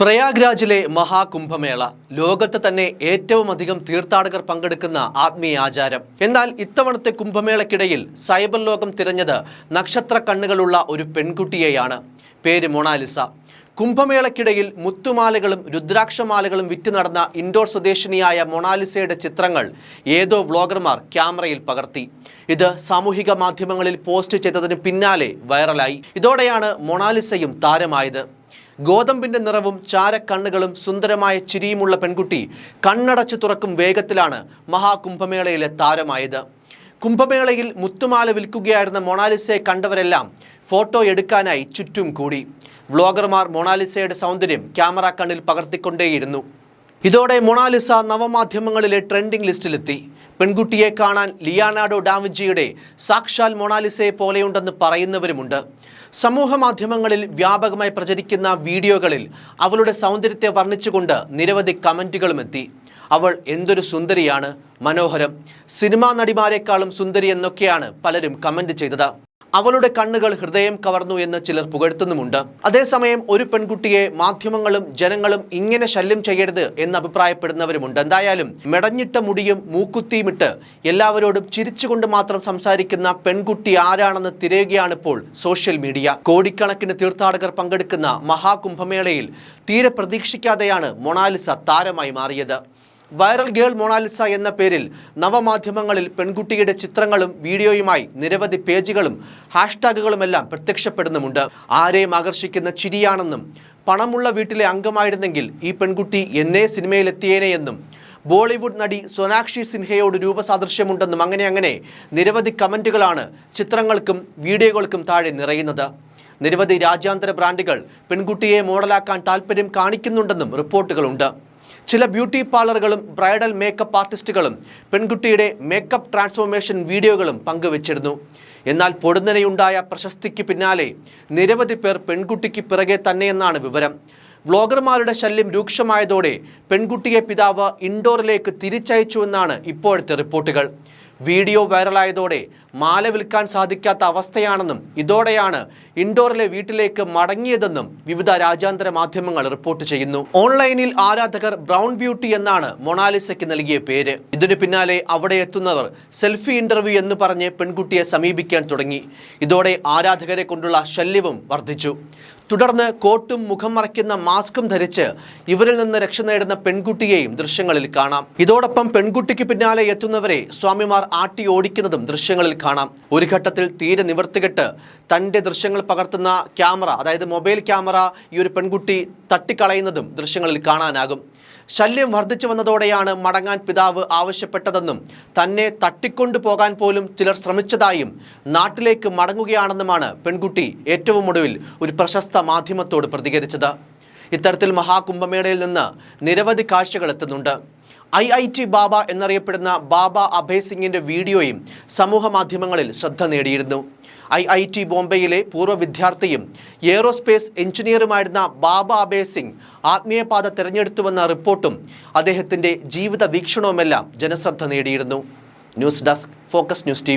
പ്രയാഗ്രാജിലെ മഹാകുംഭമേള. ലോകത്ത് തന്നെ ഏറ്റവും അധികം തീർത്ഥാടകർ പങ്കെടുക്കുന്ന ആത്മീയ ആചാരം. എന്നാൽ ഇത്തവണത്തെ കുംഭമേളയ്ക്കിടയിൽ സൈബർ ലോകം തിരഞ്ഞത് നക്ഷത്ര കണ്ണുകളുള്ള ഒരു പെൺകുട്ടിയെയാണ്. പേര് മൊണാലിസ. കുംഭമേളയ്ക്കിടയിൽ മുത്തുമാലകളും രുദ്രാക്ഷമാലകളും വിറ്റ് നടന്ന ഇൻഡോർ സ്വദേശിനിയായ മൊണാലിസയുടെ ചിത്രങ്ങൾ ഏതോ വ്ളോഗർമാർ ക്യാമറയിൽ പകർത്തി. ഇത് സാമൂഹിക മാധ്യമങ്ങളിൽ പോസ്റ്റ് ചെയ്തതിന് പിന്നാലെ വൈറലായി. ഇതോടെയാണ് മൊണാലിസയും താരമായത്. ഗോതമ്പിന്റെ നിറവും ചാരക്കണ്ണുകളും സുന്ദരമായ ചിരിയുമുള്ള പെൺകുട്ടി കണ്ണടച്ചു തുറക്കും വേഗത്തിലാണ് മഹാകുംഭമേളയിലെ താരമായത്. കുംഭമേളയിൽ മുത്തുമാല വിൽക്കുകയായിരുന്ന മൊണാലിസയെ കണ്ടവരെല്ലാം ഫോട്ടോ എടുക്കാനായി ചുറ്റും കൂടി. വ്ളോഗർമാർ മൊണാലിസയുടെ സൗന്ദര്യം ക്യാമറ കണ്ണിൽ പകർത്തിക്കൊണ്ടേയിരുന്നു. ഇതോടെ മൊണാലിസ നവമാധ്യമങ്ങളിലെ ട്രെൻഡിംഗ് ലിസ്റ്റിലെത്തി. പെൺകുട്ടിയെ കാണാൻ ലിയാനാർഡോ ഡാവിഞ്ചിയുടെ സാക്ഷാൽ മൊണാലിസയെ പോലെയുണ്ടെന്ന് പറയുന്നവരുമുണ്ട്. സമൂഹ മാധ്യമങ്ങളിൽ വ്യാപകമായി പ്രചരിക്കുന്ന വീഡിയോകളിൽ അവളുടെ സൗന്ദര്യത്തെ വർണിച്ചുകൊണ്ട് നിരവധി കമന്റുകളും എത്തി അവൾ എന്തൊരു സുന്ദരിയാണ് മനോഹരം. സിനിമാ നടിമാരെക്കാളും സുന്ദരി എന്നൊക്കെയാണ് പലരും കമന്റ് ചെയ്തത്. അവളുടെ കണ്ണുകൾ ഹൃദയം കവർന്നു എന്ന് ചിലർ പുകഴ്ത്തുന്നുമുണ്ട്. അതേസമയം ഒരു പെൺകുട്ടിയെ മാധ്യമങ്ങളും ജനങ്ങളും ഇങ്ങനെ ശല്യം ചെയ്യരുത് എന്ന് അഭിപ്രായപ്പെടുന്നവരുമുണ്ട്. എന്തായാലും മെടഞ്ഞിട്ട മുടിയും മൂക്കുത്തിയുമിട്ട് എല്ലാവരോടും ചിരിച്ചുകൊണ്ട് മാത്രം സംസാരിക്കുന്ന പെൺകുട്ടി ആരാണെന്ന് തിരയുകയാണിപ്പോൾ സോഷ്യൽ മീഡിയ. കോടിക്കണക്കിന് തീർത്ഥാടകർ പങ്കെടുക്കുന്ന മഹാകുംഭമേളയിൽ തീരെ പ്രതീക്ഷിക്കാതെയാണ് മൊണാലിസ താരമായി മാറിയത്. വൈറൽ ഗേൾ മൊണാലിസ എന്ന പേരിൽ നവമാധ്യമങ്ങളിൽ പെൺകുട്ടിയുടെ ചിത്രങ്ങളും വീഡിയോയുമായി നിരവധി പേജുകളും ഹാഷ്ടാഗുകളുമെല്ലാം പ്രത്യക്ഷപ്പെടുന്നുമുണ്ട്. ആരെയും ആകർഷിക്കുന്ന ചിരിയാണെന്നും പണമുള്ള വീട്ടിലെ അംഗമായിരുന്നെങ്കിൽ ഈ പെൺകുട്ടി എന്നേ സിനിമയിലെത്തിയേനെ എന്നും ബോളിവുഡ് നടി സൊനാക്ഷി സിൻഹയോട് രൂപസാദൃശ്യമുണ്ടെന്നും അങ്ങനെ അങ്ങനെ നിരവധി കമന്റുകളാണ് ചിത്രങ്ങൾക്കും വീഡിയോകൾക്കും താഴെ നിറയുന്നത്. നിരവധി രാജ്യാന്തര ബ്രാൻഡുകൾ പെൺകുട്ടിയെ മോഡലാക്കാൻ താല്പര്യം കാണിക്കുന്നുണ്ടെന്നും റിപ്പോർട്ടുകളുണ്ട്. ചില ബ്യൂട്ടി പാർലറുകളും ബ്രൈഡൽ മേക്കപ്പ് ആർട്ടിസ്റ്റുകളും പെൺകുട്ടിയുടെ മേക്കപ്പ് ട്രാൻസ്ഫോർമേഷൻ വീഡിയോകളും പങ്കുവച്ചിരുന്നു. എന്നാൽ പൊടുന്നനെയുണ്ടായ പ്രശസ്തിക്ക് പിന്നാലെ നിരവധി പേർ പെൺകുട്ടിക്ക് പിറകെ തന്നെയെന്നാണ് വിവരം. വ്ളോഗർമാരുടെ ശല്യം രൂക്ഷമായതോടെ പെൺകുട്ടിയെ പിതാവ് ഇൻഡോറിലേക്ക് തിരിച്ചയച്ചുവെന്നാണ് ഇപ്പോഴത്തെ റിപ്പോർട്ടുകൾ. വീഡിയോ വൈറലായതോടെ മാല വിൽക്കാൻ സാധിക്കാത്ത അവസ്ഥയാണെന്നും ഇതോടെയാണ് ഇൻഡോറിലെ വീട്ടിലേക്ക് മടങ്ങിയതെന്നും വിവിധ രാജ്യാന്തര മാധ്യമങ്ങൾ റിപ്പോർട്ട് ചെയ്യുന്നു. ഓൺലൈനിൽ ആരാധകർ ബ്രൗൺ ബ്യൂട്ടി എന്നാണ് മൊണാലിസയ്ക്ക് നൽകിയ പേര്. ഇതിനു പിന്നാലെ അവിടെ എത്തുന്നവർ സെൽഫി ഇന്റർവ്യൂ എന്ന് പറഞ്ഞ് പെൺകുട്ടിയെ സമീപിക്കാൻ തുടങ്ങി. ഇതോടെ ആരാധകരെ കൊണ്ടുള്ള ശല്യവും വർദ്ധിച്ചു. തുടർന്ന് കോട്ടും മുഖം മറയ്ക്കുന്ന മാസ്കും ധരിച്ച് ഇവരിൽ നിന്ന് രക്ഷ നേടുന്ന പെൺകുട്ടിയെയും ദൃശ്യങ്ങളിൽ കാണാം. ഇതോടൊപ്പം പെൺകുട്ടിക്ക് പിന്നാലെ എത്തുന്നവരെ സ്വാമിമാർ ആട്ടി ഓടിക്കുന്നതും ദൃശ്യങ്ങളിൽ കാണാം. ഒരു ഘട്ടത്തിൽ തീരെ നിവർത്തികെട്ട് തന്റെ ദൃശ്യങ്ങൾ പകർത്തുന്ന ക്യാമറ അതായത് മൊബൈൽ ക്യാമറ ഈ ഒരു പെൺകുട്ടി തട്ടിക്കളയുന്നതും ദൃശ്യങ്ങളിൽ കാണാനാകും. ശല്യം വർദ്ധിച്ചു വന്നതോടെയാണ് മടങ്ങാൻ പിതാവ് ആവശ്യപ്പെട്ടതെന്നും തന്നെ തട്ടിക്കൊണ്ടു പോകാൻ പോലും ചിലർ ശ്രമിച്ചതായും നാട്ടിലേക്ക് മടങ്ങുകയാണെന്നുമാണ് പെൺകുട്ടി ഏറ്റവും ഒടുവിൽ ഒരു പ്രശസ്ത മാധ്യമത്തോട് പ്രതികരിച്ചത്. ഇത്തരത്തിൽ മഹാകുംഭമേളയിൽ നിന്ന് നിരവധി കാഴ്ചകൾ എത്തുന്നുണ്ട്. ഐ ഐ ടി ബാബ എന്നറിയപ്പെടുന്ന ബാബ അഭയ് സിംഗിന്റെ വീഡിയോയും സമൂഹ മാധ്യമങ്ങളിൽ ശ്രദ്ധ നേടിയിരുന്നു. ഐ ഐ ടി ബോംബെയിലെ പൂർവ വിദ്യാർത്ഥിയും എയറോസ്പേസ് എഞ്ചിനീയറുമായിരുന്ന ബാബ അബേ സിംഗ് ആത്മീയപാത തിരഞ്ഞെടുത്തുവെന്ന റിപ്പോർട്ടും അദ്ദേഹത്തിന്റെ ജീവിത വീക്ഷണവുമെല്ലാം ജനശ്രദ്ധ നേടിയിരുന്നു. News desk focus news T